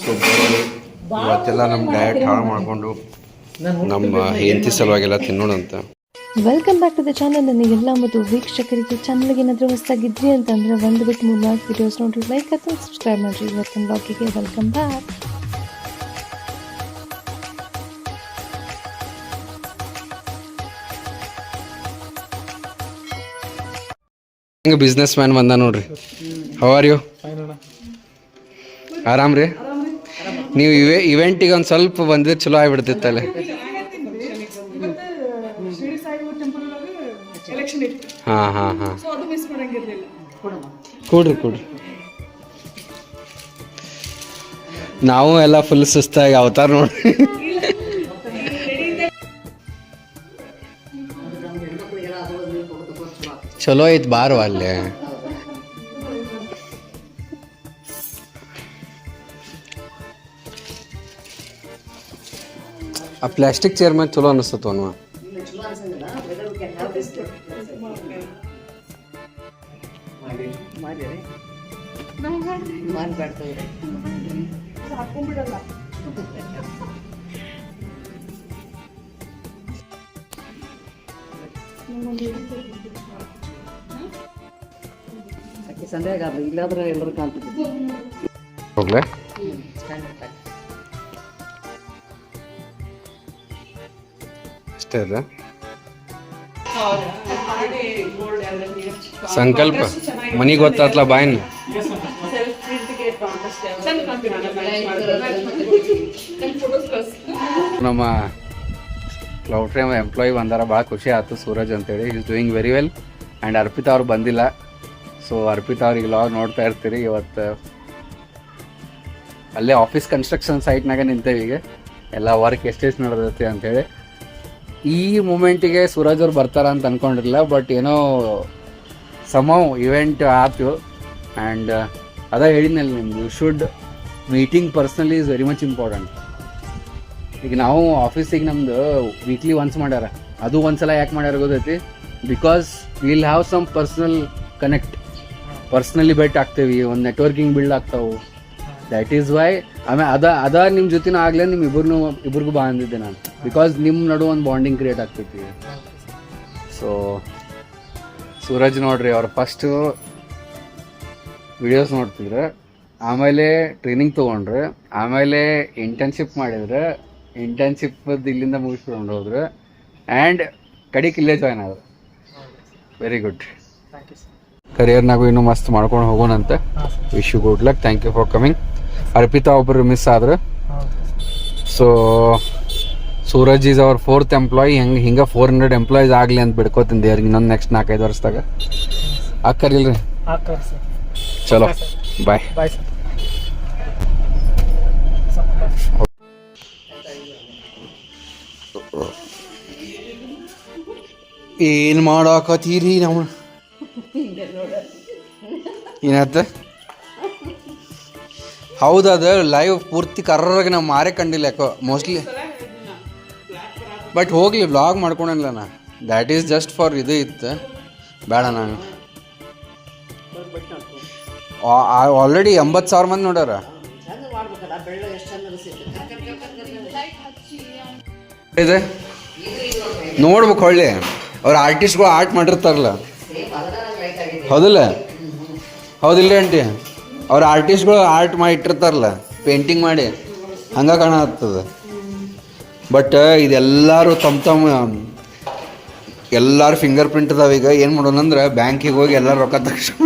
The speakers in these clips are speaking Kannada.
ಸೊ ಇವತ್ತೆಲ್ಲ ನಮ್ಮ ಡಯಟ್ ಹಾಳು ಮಾಡ್ಕೊಂಡು ನಮ್ಮ ಹೆಂಡತಿ ಸಲುವಾಗೆಲ್ಲ ತಿನ್ನೋಣ ಅಂತ welcome back to the channel ನನಗೆ ಎಲ್ಲ ಮತ್ತು ವೀಕ್ಷಕರಿಗೆ ಚಾನಲ್ಗೆ ಏನಾದರೂ ಹೊಸದಾಗಿದ್ರಿ ಅಂತಂದರೆ ಒಂದು ಬಿಟ್ಟು ಮೂರು ನಾಲ್ಕು ವೀಡಿಯೋಸ್ ನೋಡ್ರಿ ಲೈಕ್ ಅಥವಾ ಸಬ್ಸ್ಕ್ರೈಬ್ ಮಾಡಿರಿ. ಇವತ್ತಿನ ಬ್ಲಾಗಿಗೆ ವೆಲ್ಕಮ್ ಬ್ಯಾಕ್ ಹಿಂಗೆ ಬಿಸ್ನೆಸ್ ಮ್ಯಾನ್ ಬಂದ ನೋಡ್ರಿ. ಹೌ ಆರ್ ಯು ಆರಾಮ್ ರೀ? ನೀವು ಇವೆ ಇವೆಂಟಿಗೆ ಒಂದು ಸ್ವಲ್ಪ ಬಂದಿದ್ರೆ ಚಲೋ ಆಗ್ಬಿಡ್ತಿತ್ತಲ್ಲ ಹಾಂ ಹಾಂ ಹಾಂ. ಕೊಡ್ರಿ ಕೊಡ್ರಿ. ನಾವು ಎಲ್ಲ ಫುಲ್ ಸುಸ್ತಾಗಿ ಅವತಾರ ನೋಡ್ರಿ. ಚಲೋ ಐತ್ ಬಾರ್ವಾ ಅಲ್ಲೇ. ಆ ಪ್ಲಾಸ್ಟಿಕ್ ಚೇರ್ ಮೇಲೆ ಚಲೋ ಅನಿಸ್ತತ್ತು ಅನ್ವ ಸಂಧ್ಯಾಗ ಇಲ್ಲಾದ್ರೆ ಎಲ್ಲರೂ ಕಾಣ್ತಿದ್ದೆ ಹೋಗ್ಲೆ? ಅಷ್ಟೇ ಅಲ್ಲ ಸಂಕಲ್ಪ. ಮನಿಗೆ ಗೊತ್ತಾತ್ಲ ಬಾಯ್ನ? ನಮ್ಮ ಕ್ಲೌಡ್ ಫ್ರೇಮ್ ಎಂಪ್ಲಾಯಿ ಬಂದಾರ ಭಾಳ ಖುಷಿ ಆಯ್ತು ಸೂರಜ್ ಅಂತೇಳಿ. Is doing very well and Arpita ಅವ್ರು ಬಂದಿಲ್ಲ. ಸೊ ಅರ್ಪಿತಾ ಅವ್ರಿಗೆ ಲಾಗ್ ನೋಡ್ತಾ ಇರ್ತೀರಿ. ಇವತ್ತು ಅಲ್ಲೇ ಆಫೀಸ್ ಕನ್ಸ್ಟ್ರಕ್ಷನ್ ಸೈಟ್ನಾಗ ನಿಂತೇವೆ ಈಗ. ಎಲ್ಲ ವರ್ಕ್ ಎಷ್ಟೆಷ್ಟು ನಡೆದೈತಿ ಅಂತೇಳಿ. ಈ ಮೂಮೆಂಟಿಗೆ ಸೂರಜ್ ಅವ್ರು ಬರ್ತಾರ ಅಂತ ಅನ್ಕೊಂಡಿರಲಿಲ್ಲ ಬಟ್ ಏನೋ ಸಮವ್ ಇವೆಂಟ್ ಆಯ್ತು. ಆ್ಯಂಡ್ ಅದ ಹೇಳಿದ್ನಲ್ಲ ನಿಮ್ಗೆ you should meeting personally is very much important ಈಗ ನಾವು ಆಫೀಸಿಗೆ ನಮ್ದು ವೀಕ್ಲಿ ಒನ್ಸ್ ಮಾಡ್ಯಾರ. ಅದು ಒಂದ್ಸಲ ಯಾಕೆ ಮಾಡ್ಯಾರ ಗೊತ್ತೈತಿ? Because will have some personal connect personally bet ಆಗ್ತೇವಿ, ಒಂದು ನೆಟ್ವರ್ಕಿಂಗ್ ಬಿಲ್ಡ್ ಆಗ್ತಾವು. ದ್ಯಾಟ್ ಈಸ್ ವೈ ಆಮೇಲೆ ಅದ ಅದ ನಿಮ್ಮ ಜೊತೆನೂ ಆಗಲೇ ನಿಮ್ಮ ಇಬ್ಬರನ್ನೂ ಇಬ್ಬರಿಗೂ ಬಾ ಅಂದಿದ್ದೆ ನಾನು. ಬಿಕಾಸ್ ನಿಮ್ಮ ನಡು ಒಂದು ಬಾಂಡಿಂಗ್ ಕ್ರಿಯೇಟ್ ಆಗ್ತೈತಿ. ಸೊ ಸೂರಜ್ ನೋಡ್ರಿ ಅವ್ರು ಫಸ್ಟು ವಿಡಿಯೋಸ್ ನೋಡ್ತಿದ್ರೆ ಆಮೇಲೆ ಟ್ರೈನಿಂಗ್ ತೊಗೊಂಡ್ರೆ ಆಮೇಲೆ ಇಂಟರ್ನ್ಶಿಪ್ ಮಾಡಿದರೆ ಇಂಟರ್ನ್ಶಿಪ್ ಇಲ್ಲಿಂದ ಮುಗಿಸ್ಕೊಂಡು ಹೋದ್ರೆ ಆ್ಯಂಡ್ ಕಡಿಕ್ ಇಲ್ಲೇ ಜಾಯ್ನ್ ಆದ್ರು. ವೆರಿ ಗುಡ್ ಕರಿಯರ್ನಾಗೂ ಇನ್ನೂ ಮಸ್ತ್ ಮಾಡ್ಕೊಂಡು ಹೋಗೋಣಂತೆ. Wish you good luck thank you for coming Arpita ಒಬ್ಬರು ಮಿಸ್ ಆದ್ರು. So Suraj is our fourth employee ಹೆಂಗೆ, ಹಿಂಗೆ ಫೋರ್ ಹಂಡ್ರೆಡ್ ಎಂಪ್ಲಾಯೀಸ್ ಆಗಲಿ ಅಂತ ಬಿಡ್ಕೋತೀನಿ ದೇವ್ರಿಗೆ. ಇನ್ನೊಂದು ನೆಕ್ಸ್ಟ್ ನಾಲ್ಕೈದು ವರ್ಷದಾಗ. ಅಕ್ಕರಿಲ್ರಿ ಚಲೋ. ಬಾಯ್ ಬಾಯ್ ಏನು ಮಾಡಾಕತ್ತೀರಿ ನಾವು? ಏನಾಯ್ತ ಹೌದದ ಲೈವ್ ಪೂರ್ತಿ ಕರ್ರಾಗ ನಾವು ಮಾರೇ ಕಂಡಿಲ್ಲ ಯಾಕೋ? ಮೋಸ್ಟ್ಲಿ ಬಟ್ ಹೋಗಲಿ ಬ್ಲಾಗ್ ಮಾಡ್ಕೊಂಡಂಗಿಲ್ಲ ನಾ. ದ್ಯಾಟ್ ಈಸ್ ಜಸ್ಟ್ ಫಾರ್ ಇದು ಇತ್ತು. ಬೇಡ ನಾನು. ಆಲ್ರೆಡಿ ಎಂಬತ್ತು ಸಾವಿರ ಮಂದಿ ನೋಡ್ಯಾರ. ಇದೆ. ನೋಡ್ಬೇಕು ಹೊಳ್ಳಿ. ಅವ್ರ ಆರ್ಟಿಸ್ಟ್ಗಳು ಆರ್ಟ್ ಮಾಡಿರ್ತಾರಲ್ಲ. ಹೌದಿಲ್ಲ? ಹೌದಿಲ್ಲ ಆಂಟಿ. ಅವ್ರ ಆರ್ಟಿಸ್ಟ್ಗಳು ಆರ್ಟ್ ಮಾಡಿ ಇಟ್ಟಿರ್ತಾರಲ್ಲ ಪೇಂಟಿಂಗ್ ಮಾಡಿ. ಹಂಗೆ ಕಾಣತ್ತದ ಬಟ್ ಇದೆಲ್ಲರೂ ತಮ್ಮ ತಮ್ಮ ಎಲ್ಲರೂ ಫಿಂಗರ್ ಪ್ರಿಂಟ್ ಅದಾವ ಈಗ ಏನು ಮಾಡೋಣ ಅಂದ್ರೆ ಬ್ಯಾಂಕಿಗೆ ಹೋಗಿ ಎಲ್ಲರೂ ರೊಕ್ಕ ತಕ್ಷ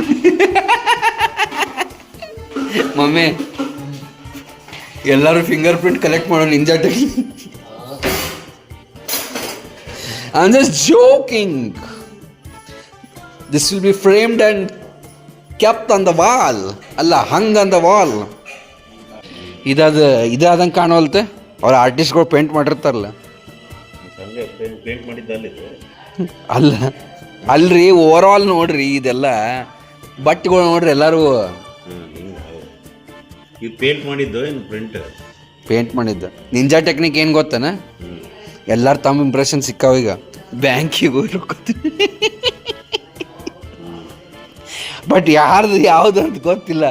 ಮಮ್ಮಿ, ಎಲ್ಲರೂ ಫಿಂಗರ್ ಪ್ರಿಂಟ್ ಕಲೆಕ್ಟ್ ಮಾಡೋಣ ನಿಂಜಾಟ technique just joking this will be framed and kept on the wall. ಅಲ್ಲ ಹಂಗ್ on the wall. ಇದಾದ ಇದಾದಂಗೆ ಕಾಣವಲ್ತೆ ಅವ್ರ ಆರ್ಟಿಸ್ಟ್ಗಳು ಪೇಂಟ್ ಮಾಡಿರ್ತಾರಲ್ಲ. ಅಲ್ಲ ಅಲ್ರಿ ಓವರ್ ಆಲ್ ನೋಡ್ರಿ ಇದೆಲ್ಲ ಬಟ್ಟೆಗಳು ನೋಡ್ರಿ ಎಲ್ಲರೂ. ಪೇಂಟ್ ಮಾಡಿದ್ದು ಏನು ಪ್ರಿಂಟ್ ಪೇಂಟ್ ಮಾಡಿದ್ದ. ನಿಂಜಾ ಟೆಕ್ನಿಕ್ ಏನು ಗೊತ್ತನ? ಎಲ್ಲಾರು ತಮ್ಮ ಇಂಪ್ರೆಷನ್ ಸಿಕ್ಕಾವ ಈಗ. ಬ್ಯಾಂಕಿಗೆ ಹೋಗಿ ಬಟ್ ಯಾರ್ದು ಯಾವ್ದು ಅಂತ ಗೊತ್ತಿಲ್ಲ.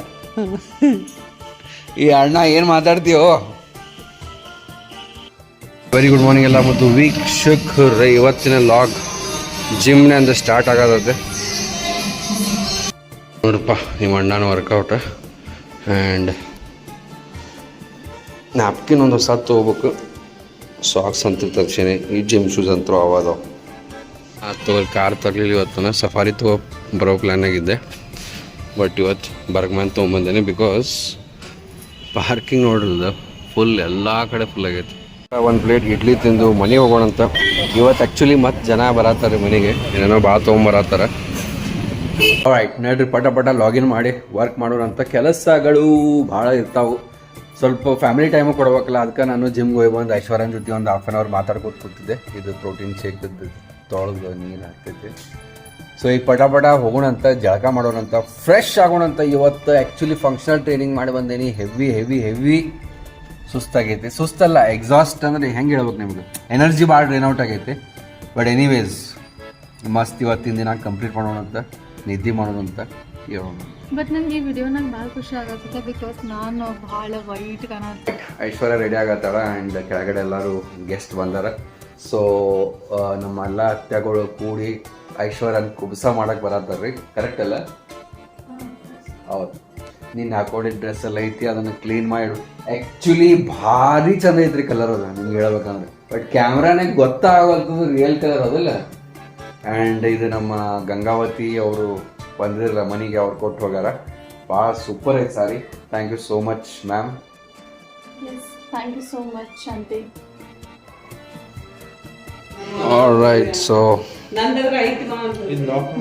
ಈ ಅಣ್ಣ ಏನು ಮಾತಾಡ್ತೀಯೋ? ವೆರಿ ಗುಡ್ ಮಾರ್ನಿಂಗ್ ಎಲ್ಲ ಮತ್ತು ವೀಕ್ಷಕರು ಇವತ್ತಿನ ಲಾಗ್ ಜಿಮ್ನೇ ಅಂದ್ರೆ ಸ್ಟಾರ್ಟ್ ಆಗೋದತ್ತೆ ನೋಡಪ್ಪ ನಿಮ್ಮ ಅಣ್ಣನ ವರ್ಕೌಟ್ ಆ್ಯಂಡ್ ನ್ಯಾಪ್ಕಿನ್ ಒಂದು ಹೊಸ ತೊಗೋಬೇಕು. ಸಾಕ್ಸ್ ಅಂತ ತಕ್ಷಣ. ಈ ಜಿಮ್ ಶೂಸ್ ಅಂತೂ ಅವಾದವು ತಗೋರಿ ಕಾರ್ ತರಲಿಲ್ಲ ಇವತ್ತು ಸಫಾರಿ ತಗೋ ಬರೋ ಪ್ಲ್ಯಾನಾಗಿದ್ದೆ ಬಟ್ ಇವತ್ತು ಬರ್ಗ್ಮ್ಯಾನ್ ತೊಗೊಂಬಂದೇನೆ ಬಿಕಾಸ್ ಪಾರ್ಕಿಂಗ್ ನೋಡ್ರಲ್ಲ ಫುಲ್ ಎಲ್ಲ ಕಡೆ ಫುಲ್ ಆಗೈತೆ. ಒಂದು ಪ್ಲೇಟ್ ಇಡ್ಲಿ ತಿಂದು ಮನೆ ಹೋಗೋಣ ಅಂತ. ಇವತ್ತು ಆ್ಯಕ್ಚುಲಿ ಮತ್ತೆ ಜನ ಬರತ್ತಾರೆ ಮನೆಗೆ. ಏನೇನೋ ಭಾಳ ತೊಗೊಂಬರತ್ತಾರ ರೈಟ್ ನೋಡ್ರಿ, ಪಟ ಪಟ ಲಾಗಿನ್ ಮಾಡಿ ವರ್ಕ್ ಮಾಡೋಣಂತ ಕೆಲಸಗಳು ಭಾಳ ಇರ್ತಾವೆ. ಸ್ವಲ್ಪ ಫ್ಯಾಮಿಲಿ ಟೈಮು ಕೊಡ್ಬೇಕಲ್ಲ ಅದಕ್ಕೆ ನಾನು ಜಿಮ್ಗೆ ಹೋಗಿ ಬಂದು ಐಶ್ವರ್ಯನ ಜೊತೆ ಒಂದು ಹಾಫ್ ಆನ್ ಅವರ್ ಮಾತಾಡ್ಕೊತ ಕೂತಿದ್ದೆ. ಇದು ಪ್ರೋಟೀನ್ ಶೇಕ್ ತೊಳೆದು ನೀರು ಹಾಕ್ತೈತೆ ಸೊ ಈಗ ಪಟ ಪಟ ಹೋಗೋಣಂತ ಜಳಕ ಮಾಡೋಣಂತ ಫ್ರೆಶ್ ಆಗೋಣಂತ ಇವತ್ತು ಆ್ಯಕ್ಚುಲಿ ಫಂಕ್ಷನಲ್ ಟ್ರೈನಿಂಗ್ ಮಾಡಿ ಬಂದೇನಿ. ಹೆವಿ ಹೆವಿ ಹೆವಿ ಸುಸ್ತಾಗೈತಿ. ಸುಸ್ತಲ್ಲ ಎಕ್ಸಾಸ್ಟ್ ಅಂದರೆ ಹೆಂಗೆ ಹೇಳ್ಬೇಕು ನಿಮ್ಗೆ? ಎನರ್ಜಿ ಭಾಳ ಡ್ರೈನ್ ಔಟ್ ಆಗೈತಿ. ಬಟ್ ಎನಿವೇಸ್ ಮಸ್ತ್ ಇವತ್ತಿನ ದಿನ ಕಂಪ್ಲೀಟ್ ಮಾಡೋಣ ಅಂತ ನಿದ್ದೆ ಮಾಡೋಣ ಅಂತ ಹೇಳೋಣ ಬಟ್ ನನಗೆ ಈ ವಿಡಿಯೋನಾಗ ಭಾಳ ಖುಷಿ ಆಗತ್ತೆ ಬಿಕಾಸ್ ನಾನು ಭಾಳ ವೈಟ್ ಕಾಣತ್ತೆ ಐಶ್ವರ್ಯ ರೆಡಿ ಆಗತ್ತಾಳ ಆ್ಯಂಡ್ ಕೆಳಗಡೆ ಎಲ್ಲರೂ ಗೆಸ್ಟ್ ಬಂದಾರ. ಸೊ ನಮ್ಮ ಎಲ್ಲ ಅತ್ತೆಗಳು ಕೂಡಿ ಐಶ್ವರ್ಯನ ಕುಬ್ಸ ಮಾಡಕ್ಕೆ ಬರತ್ತಾರ್ರಿ. ಕರೆಕ್ಟ್ ಅಲ್ಲ? ಹೌದು. ನೀನು ಹಾಕೊಂಡಿದ್ದ ಡ್ರೆಸ್ ಎಲ್ಲ ಐತಿ ಅದನ್ನು ಕ್ಲೀನ್ ಮಾಡು. ಆ್ಯಕ್ಚುಲಿ ಭಾರಿ ಚಂದ ಐತ್ರಿ ಕಲರ್ ಅದ ನಿಮ್ಗೆ ಹೇಳ್ಬೇಕಂದ್ರೆ. ಬಟ್ ಕ್ಯಾಮ್ರಾನೇ ಗೊತ್ತಾಗಲ್ತದ ರಿಯಲ್ ಕಲರ್ ಅದಲ್ಲ ಆ್ಯಂಡ್ ಇದು ನಮ್ಮ ಗಂಗಾವತಿ ಅವರು ಬಂದಿರಲ್ಲ ಮನೆಗೆ ಅವ್ರು ಕೊಟ್ಟು ಹೋಗ್ಯಾರ ಭಾಳ ಸೂಪರ್ ಐತೆ sorry thank you so much ma'am thank you so much ಅಂತೆ all right so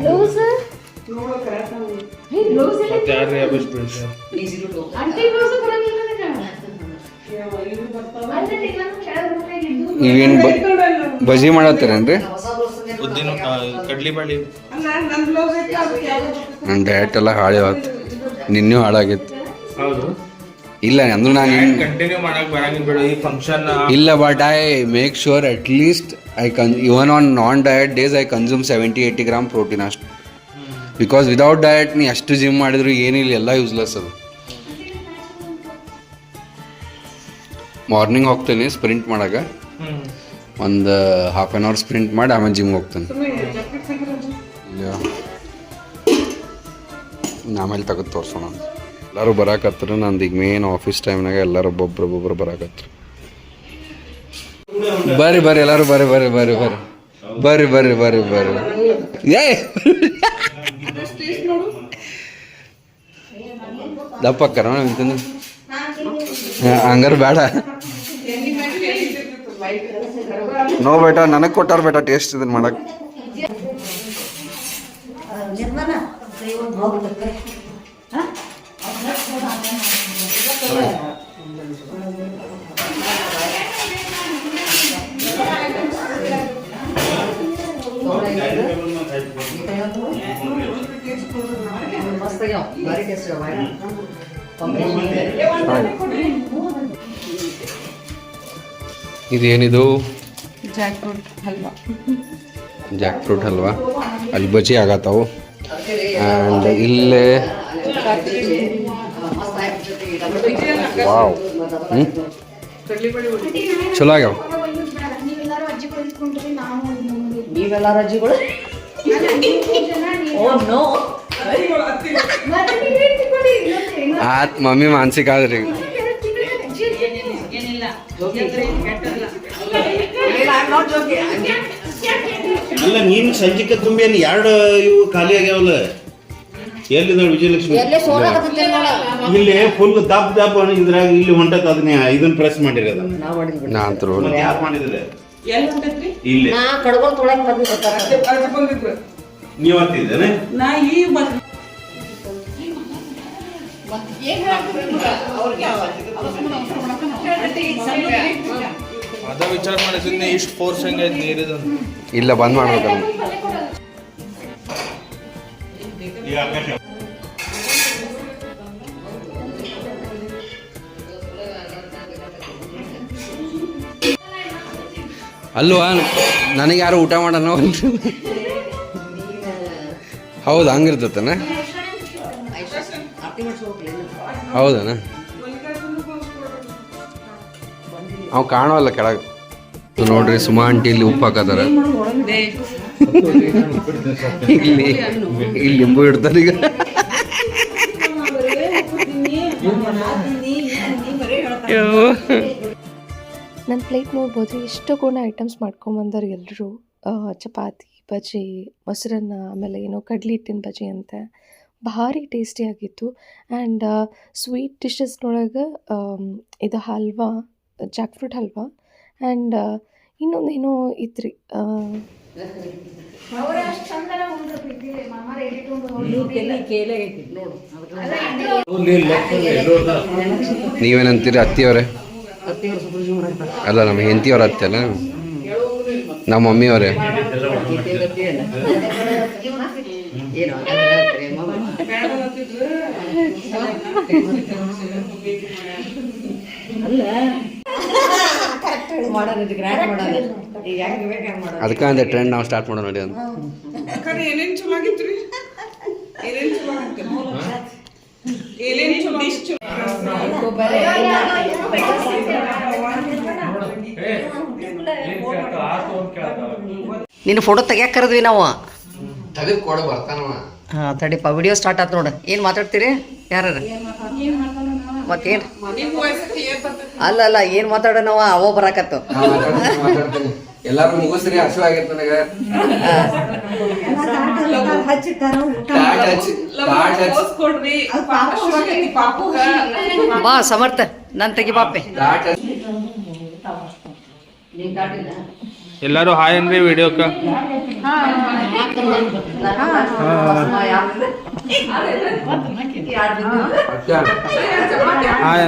blouse aunty blouse ಬರಂಗಿಲ್ಲ ಇವೇನು ಬಜಿ ಮಾಡತ್ತೀರೇನ್ರಿ? ಉದ್ದಿನ ಕಡ್ಲಿ ಬಾಳಿ ನನ್ನ ಡಯಟ್ ಎಲ್ಲ ಹಾಳಿ ಆಯ್ತು ನಿನ್ನೂ ಹಾಳಾಗಿತ್ತು. ಹೌದು. ಇಲ್ಲ ಅಂದ್ರೆ ನಾನು ಇನ್- ಕಂಟಿನ್ಯೂ ಮಾಡಕ್ ಬರಂಗಿಲ್ಲ ಈ ಫಂಕ್ಷನ್ ಇಲ್ಲ but I make sure at least I can even on non diet days I consume seventy eight gram protein ಅಷ್ಟು. ಬಿಕಾಸ್ ವಿದೌಟ್ ಡಯಟ್ ನೀ ಅಷ್ಟು ಜಿಮ್ ಮಾಡಿದ್ರು ಏನಿಲ್ಲ ಎಲ್ಲ ಯೂಸ್ಲೆಸ್ ಅದು. ಮಾರ್ನಿಂಗ್ ಹೋಗ್ತೇನೆ ಸ್ಪ್ರಿಂಟ್ ಮಾಡಾಗ. ಒಂದು ಹಾಫ್ ಆನ್ ಅವರ್ ಸ್ಪ್ರಿಂಟ್ ಮಾಡಿ ಆಮೇಲೆ ಜಿಮ್ ಹೋಗ್ತೇನೆ. ಆಮೇಲೆ ತೆಗೆದು ತೋರಿಸೋಣ ಎಲ್ಲರೂ ಬರಾಕತ್ತರ ನಂದು ಈಗ ಮೇನ್ ಆಫೀಸ್ ಟೈಮ್ನಾಗ ಎಲ್ಲರೂ ಒಬ್ಬೊಬ್ರು ಒಬ್ಬೊಬ್ರು ಬರಾಕತ್ತರ ಬರ್ರಿ ಬರ್ರಿ ಎಲ್ಲರೂ ಬರ್ರಿ ಬರ್ರಿ ಬರ್ರಿ ಬರ್ರಿ. ಬರ್ರಿ ಬರ್ರಿ ಬರ್ರಿ ಏ ದಪ್ಪಕ್ಕರ ಅಂತಂದು ಹಂಗಾರ ಬೇಡ. ನೋ ಬೇಟ ನನಗೆ ಕೊಟ್ಟಾರ ಬೇಟ ಟೇಸ್ಟ್ ಇದನ್ನ ಮಾಡಕ್. ಮಸ್ತ್ ಇದೇನಿದು? Jackfruit halwa. Jackfruit halwa? ಅಲ್ಲಿ ಬಜಿ ಆಗತ್ತಾವು. ಆ್ಯಂಡ್ ಇಲ್ಲೇ ವಾವ್. ಹ್ಞೂ ಚಲೋ ಆಗ್ಯಾವ. ನೀವೆಲ್ಲ ರಜ್ಜಿಗಳು ಓ ನೋ. ಆತ್ ಮಮ್ಮಿ ಮಾನಸಿಕ ಆದ್ರಿ. ಅಲ್ಲ ನೀನು ಸಂಜಿಕ ತುಂಬಿ ಏನು ಎರಡು ಇವು ಖಾಲಿ ಆಗ್ಯಾವಲ್ಲ? ಎಲ್ಲಿದ್ದಾಳೆ ವಿಜಯಲಕ್ಷ್ಮಿ? ಇಲ್ಲಿ. ಫುಲ್ ದಪ್ಪ ದಪ್ಪ ಇದ್ರಾಗ ಇಲ್ಲಿ ಹೊಂಟತ್ ಅದನ್ನ ಇದನ್ನ ಪ್ರೆಸ್ ಮಾಡಿರೋದ ನಾ ಮಾಡಿದ್ವಿ ನಾ ಅಂತರು ಮತ್ತೆ ಯಾರು ಮಾಡಿದ್ರೆ ಇಲ್ಲಿ. ನಾ ಕಡ್ಗೋಲ್ ತೊಳಕ್ ಬಂದಿದ್ದೆ ನೀವು ಹತ್ತಿದ್ದೇನೆ ಅದ ವಿಚಾರ ಮಾಡಿದ್ದೀನಿ ಇಷ್ಟು ಫೋರ್ಸ್ ಹೆಂಗೆ ನೀರಿದ ಇಲ್ಲ ಬಂದ್ ಮಾಡ್ಬೇಕಲ್ಲ ಈಗ ಆಕಾಶ. ಅಲ್ವಾ? ನನಗೆ ಯಾರು ಊಟ ಮಾಡೋಣ ಹೌದು, ಹಂಗಿರ್ತತನ. ಹೌದನ? ಅವ್ ಕಾಣವಲ್ಲ ಕೆಳಗೆ. ನೋಡ್ರಿ, ಸುಮಾ ಆಂಟಿ ಇಲ್ಲಿ ಉಪ್ಪು ಹಾಕತಾರ ಇಲ್ಲಿ ಇಲ್ಲಿ ಲಿಂಬು ಇಡ್ತಾರ ಈಗ. ನನ್ನ ಪ್ಲೇಟ್ ನೋಡ್ಬೋದು ಇಷ್ಟು ಕೂಡ ಐಟಮ್ಸ್ ಮಾಡ್ಕೊಂಬಂದವ್ರು ಎಲ್ಲರೂ ಚಪಾತಿ ಬಜ್ಜಿ, ಮೊಸರನ್ನ, ಆಮೇಲೆ ಏನೋ ಕಡ್ಲಿ ಹಿಟ್ಟಿನ ಬಜ್ಜಿ ಅಂತೆ. ಭಾರಿ ಟೇಸ್ಟಿಯಾಗಿತ್ತು ಆ್ಯಂಡ್ ಸ್ವೀಟ್ ಡಿಶಸ್ನೊಳಗೆ ಇದು halwa jackfruit halwa and ಇನ್ನೊಂದು ಏನೋ ಇತ್ರಿ ನೀವೇನಂತೀರಿ, ಅತ್ತಿಯವರೇ? ಅಲ್ಲ, ನಮ್ಮ ಹೆಂಡತಿಯವ್ರ ಅತ್ತೆ ಅಲ್ಲ? ನಮ್ಮ ಮಮ್ಮಿಯವರೇ. ಅದಕ್ಕೆ ಟ್ರೆಂಡ್ ನಾವು ಸ್ಟಾರ್ಟ್ ಮಾಡೋಣ ನೋಡಿ ಅಂತ. ನಿನ್ನ ಫೋಟೋ ತೆಗಿಯಕ್ ಕರೆದ್ವಿ ನಾವು ಹಾಂ ತಡಿಪ್ಪ ವಿಡಿಯೋ ಸ್ಟಾರ್ಟ್ ಆತ್ ನೋಡು ಏನು ಮಾತಾಡ್ತೀರಿ ಯಾರು ಮತ್ತೇನ್ ಅಲ್ಲ ಅಲ್ಲ ಏನು ಮಾತಾಡೋಣವ ಅವ ಬರಾಕತ್ತು ಎಲ್ಲಾರು ಮುಗಿಸ್ರಿ ಹಸು ಆಗೈತೆ ನನಗೆ. ಬಾ ಸಮರ್ಥ ನನ್ ತೆಗಿ ಬಾಪೆ ಎಲ್ಲರೂ ಹಾಯ್ ಅನ್ರಿ ವಿಡಿಯೋಕ್ಕ ಹಾಯ್.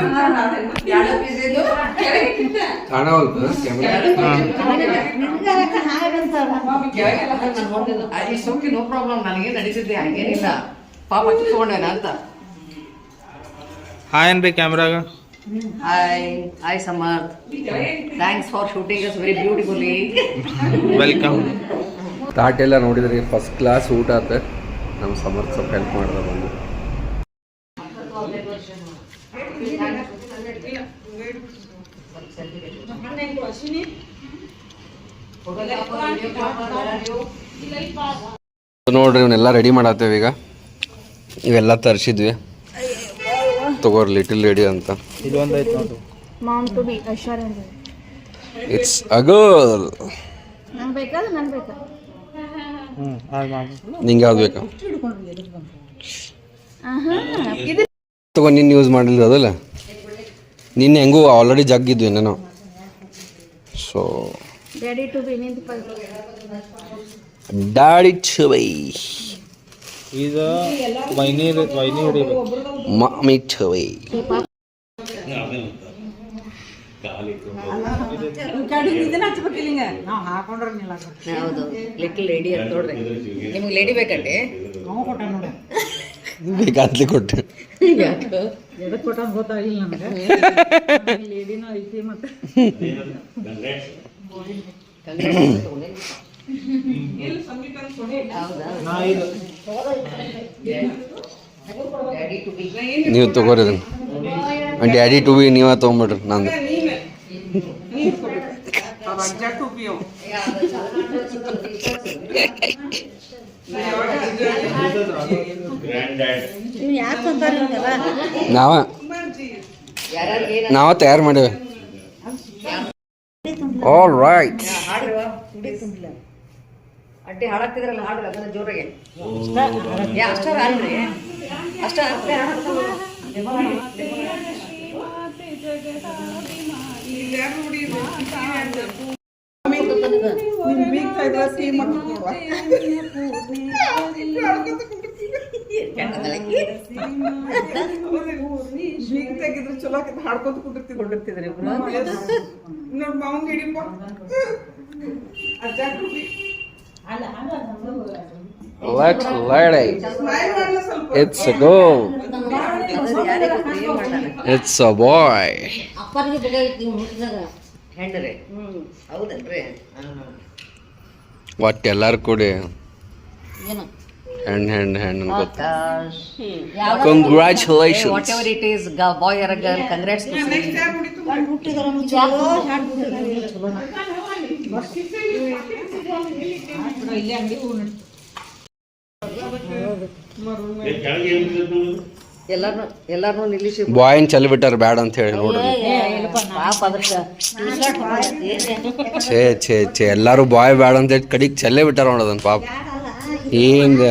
ನೋ ಪ್ರಾಬ್ಲಮ್ ನನಗೆ ನಡೀತಿದ್ದೆ ಹಂಗೇನಿಲ್ಲ. ಪಾಪ ಹಚ್ಚಿಕೊಂಡೇನ ಅಂತ. ಹಾಯ್ ಅನ್ರಿ ಕ್ಯಾಮ್ರಾಗ hi hi Samarth thanks for shooting us very beautifully. Welcome ತಾಟ್ ಎಲ್ಲ ನೋಡಿದ್ರಿ ಫಸ್ಟ್ ಕ್ಲಾಸ್ ಊಟ ಆತ ನಮ್ಮ ಸಮರ್ಥ ಸ್ವಲ್ಪ ಹೆಲ್ಪ್ ಮಾಡಿದ ಬಂದು. ನೋಡ್ರಿ ಇವನ್ನೆಲ್ಲ ರೆಡಿ ಮಾಡತ್ತೇವೆ ಈಗ. ಇವೆಲ್ಲ ತರಿಸಿದ್ವಿ. ತಗೋರಿ ಲಿಟಲ್ ರೆಡಿ ಅಂತ. ಇದೊಂದು ಐತೆ ನೋಡು. Mom to be Aishwarya it's ನಂಗೆ ಬೇಕಾ ಹ್ಞೂ ಹಾಯ್ ಮಾಮ. ನಿಂಗೆ ಯಾವ್ದು ಬೇಕಾ? ತಗೋ ನಿನ್ನ ಯೂಸ್ ಮಾಡಿಲ್ಲ ಅದಲ್ಲ. ನಿನ್ನ ಹೆಂಗೂ ಆಲ್ರೆಡಿ ಜಗ್ಗಿದ್ವಿ ನಾನು so daddy to be daddy ಇದು ವೈನಿ ವೈನಿ ಹೊಡಿಬೇಕು ಮಾಮಿ ಚವೈ ಹೌದು. ಲಿಟಲ್ ಲೇಡಿ ಅಂತ ನೋಡ್ರಿ. ನಿಮ್ಗೆ ಲೇಡಿ ಬೇಕಂడి ಬೇಕಾದ್ಲಿ ಕೊಟ್ಟೆ ಇದು ನೀವು ತಗೋರಿ ಡ್ಯಾಡಿ ಟು ಬಿ ನೀವೇ ತಗೊಂಬಿಡ್ರಿ ನಂದು. ನಾವ ನಾವ ತಯಾರು ಮಾಡೇವೆ. ಆಲ್ ರೈಟ್ ಅಡ್ಡಿ ಹಾಡಾಕ್ತಿದ್ರಲ್ಲ ಹಾಡ್ರಿ ಅದನ್ನ ಜೋರಾಗೆ ಯಾ ಅಲ್ರಿ ಅಷ್ಟ ಮಾಡ್ಕೊತ್ ನೋಡ್ವಾ. ಬೀಗ್ತಾಗಿದ್ರೆ ಚಲೋ ಆಕೈತಿ, ಹಾಡ್ಕೊತ ಕುಂದಿರ್ತಿದ್ವಿ. ನೋಡ್ ಮಾವಂಗ್ ಹಿಡಿಪ್ಪ. ಅಜ್ಜ ಇಟ್ಸ್ ಅ ಅಪ್ಪನಿಗೆ ಬೇಕಾಗಿತ್ತು ನೀವು ಮುಟ್ಟಿದಾಗ ಹೆಂಡ್ರಿ? ಹೌದನ್ರಿ? ಒಟ್ಟು ಎಲ್ಲಾರು ಕೂಡಿ? ಏನು? ಹೆಣ್ಣು ಹೆಣ್ಣು ಹೆಣ್ಣು ಗೊತ್ತು. Whatever it is boy or girl congrats ಕೆಳಗೆ ಬಾಯ್ನ ಚಲ್ ಬಿಟ್ಟಾರ ಬ್ಯಾಡ ಅಂತ ಹೇಳಿ ನೋಡ್ರಿ. ಛೇ ಛೇ ಛೇ, ಎಲ್ಲಾರು ಬಾಯ್ ಬ್ಯಾಡ ಅಂತ ಹೇಳಿ ಕಡಿಗೆ ಚೆಲ್ಲೇ ಬಿಟ್ಟಾರ ನೋಡೋದನ್ ಪಾಪ. ಹಿಂಗ.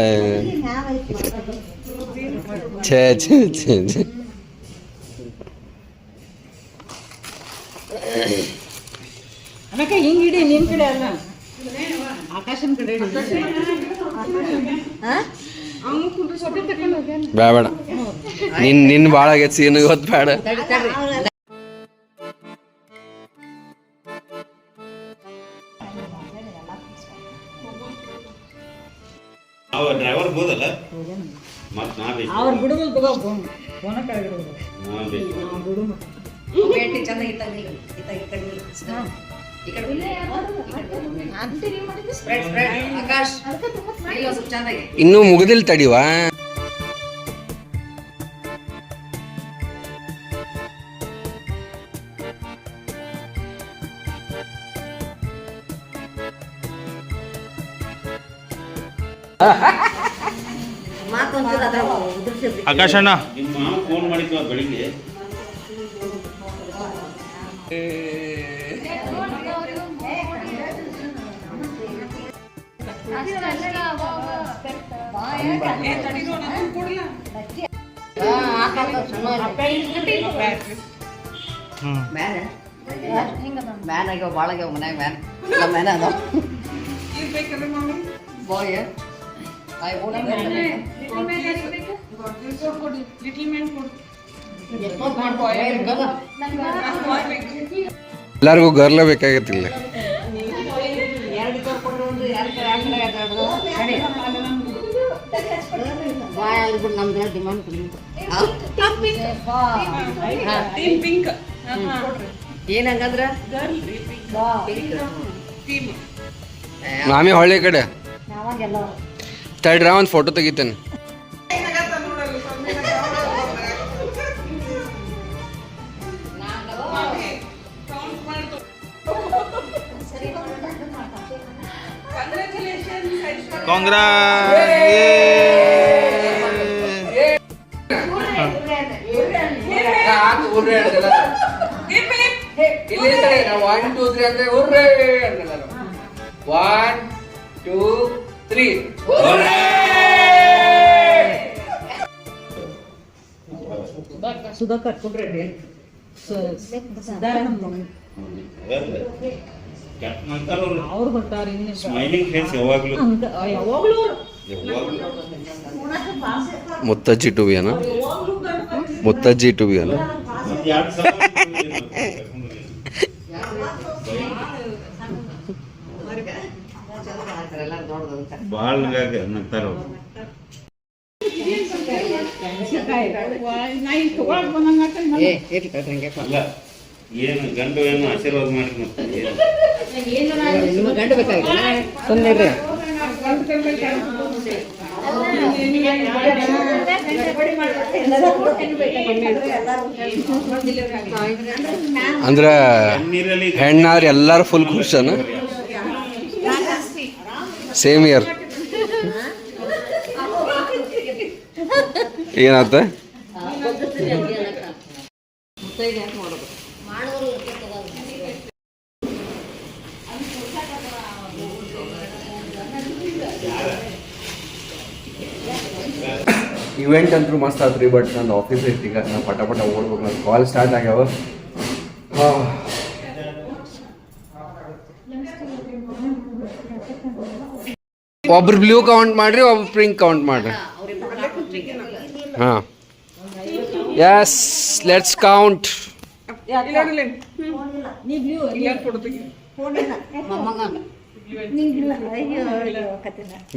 ಛೇ ಛೇ ಛೇ ಛೇ. ಹಿಂಗಿಡಿ ನಿನ್ ಕಡೆ ಅಲ್ಲ ಆಕಾಶನ ಕಡೆ ಬೇಡ ನಿನ್ ನಿನ್ ಭಾಳ ಆಗೈತಿ ಏನು ಇವತ್ತು ಬೇಡ. ಡ್ರೈವರ್ ಹೋದಲ್ಲ? ಮತ್ತೆ ನಾ ಬೇಕು. ಅವ್ರು ಬಿಡುದಿಲ್ಲ ತಗೋ ಫೋನ ನಾ ಬೇಕು. ಬೇಟಿ ಈ ಇನ್ನೂ ಮುಗಿದಿಲ್ ತಡಿವಾ? ಆಕಾಶಣ್ಣ ನಿಮ್ಮ ಫೋನ್ ಮಾಡಿದ್ವ ಬೆಳಿಗ್ಗೆ. ಮ್ಯಾನ್ ಮ್ಯಾನ್ ಆಗ್ಯಾವ ಭಾಳ ಆಗ್ಯಾವ ಮನ್ಯಾಗ ಮ್ಯಾನ್ ಇಲ್ಲ ಮ್ಯಾನ್ ಅದಾವ ಇದು ಬೇಕಂದ್ರೆ mummy boy I own little man ಕೊಡು ಎಲ್ಲಾರ್ಗೂ ಗರ್ಲ ಬೇಕಾಗತ್ತಿಲ್ಲ. ಎರಡು ಕೈ ಕೊಡ್ರಿ ಒಂದು ಎರಡು ಕೈ ಎರಡು ಕೈ ಎರಡು ಸರಿ ಬಾಯ್ ಆಗ್ಬಿಟ್ಟು ನಮ್ದು ಡಿಮಾಂಡ್ ಕೊಡಿ ಟೀಮ್ ಪಿಂಕ್ ಏನ್ ಹಂಗಂದ್ರ ಟೀಮ್ ನಾಮೇ ಹೊಳ್ಳಿ ಕಡೆ. ತಡ್ರ ಒಂದು ಫೋಟೋ ತೆಗಿತೇನೆ. ಒನ್ ಟೂ ತ್ರೀ ಅಂದ್ರೆ ಉರ್ರೇ ಒನ್ ಟೂ ತ್ರೀ ಸುಧಾಕರ್ ಕುಡ್ರಿ ಅವ್ರು ಬರ್ತಾರೆ ಸ್ಮೈಲಿಂಗ್ ಫೇಸ್ ಯಾವಾಗ್ಲೂ. ಯಾವಾಗ್ಲೂ ಯಾವಾಗ್ಲೂ. ಮುತ್ತಜ್ಜಿ ಟು ಬಿ ಅನ ಮುತ್ತಜ್ಜಿ ಟು ಬಿ ಅನ ಮತ್ತೆ ಎರಡ್ ಸಾವಿರ ಎಲ್ಲಾರು ದೊಡ್ಡದು ಭಾಳ ನಗಾಗ ನಗ್ತಾರ ಅವ್ರು ಏನು ಗಂಡು ಏನು ಆಶೀರ್ವಾದ ಮಾಡಿ ಮತ್ತೆ ಏನು? ನಿಮ್ಮ ಗಂಡು ಬೇಕಾಗಿಲ್ಲ. ಸುಮ್ಮನೆ ಅಂದ್ರ ಹೆಣ್ಣಾರ್ ಎಲ್ಲಾರು ಫುಲ್ ಖುಷನ ಸೇಮ್ ಇಯರ್ ಏನಾತ ಇವೆಂಟ್ ಅಂತೂ ಮಸ್ತ್ ಆತ್ರಿ ಬಟ್ ನಂದು ಆಫೀಸ್ ಐತಿ ಈಗ ನಾ ಪಟ ಪಟ ಓಡ್ಬೇಕು ನನ್ನ ಕಾಲ್ ಸ್ಟಾರ್ಟ್ ಆಗ್ಯಾವ. ಒಬ್ರು ಬ್ಲೂ ಕೌಂಟ್ ಮಾಡ್ರಿ ಒಬ್ರು ಪಿಂಕ್ ಕೌಂಟ್ ಮಾಡ್ರಿ. ಹಾಂ. ಎಸ್ ಲೆಟ್ಸ್ ಕೌಂಟ್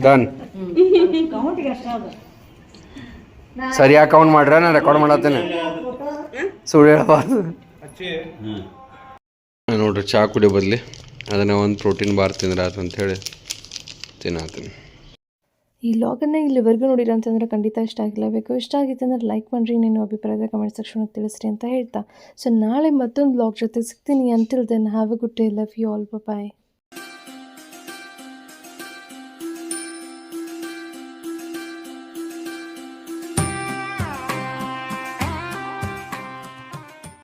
ಡನ್ ಸರಿಯಾಗಿ ಕೌಂಟ್ ಮಾಡ್ರ? ನಾ ರೆಕಾರ್ಡ್ ಮಾಡತ್ತೇನೆ. ಸುಳ್ಳು ಹೇಳಬಾರ್ದು. ನೋಡ್ರಿ ಚಹಾ ಕುಡಿಯೋ ಬದಲಿ. ಅದನ್ನ ಒಂದು ಪ್ರೋಟೀನ್ ಬಾರ್ ತಿಂದ್ರೆ ಆತು ಅಂತ ಹೇಳಿ ತಿನ್ನತ್ತೀನಿ ಈ ಲಾಗನ್ನು ಇಲ್ಲಿವರೆಗೂ ನೋಡಿರ ಅಂತಂದ್ರೆ ಖಂಡಿತ ಇಷ್ಟ ಆಗಿರಬೇಕು ಇಷ್ಟ ಆಗಿತ್ತು ಅಂದರೆ ಲೈಕ್ ಮಾಡಿರಿ ನೀನು ಅಭಿಪ್ರಾಯದ ಕಮೆಂಟ್ ಸೆಕ್ಷನ್ಗೆ ತಿಳಿಸ್ರಿ ಅಂತ ಹೇಳ್ತಾ. ಸೊ ನಾಳೆ ಮತ್ತೊಂದು ಬ್ಲಾಗ್ ಜೊತೆ ಸಿಗ್ತೀನಿ. Until then have a good day love you all bye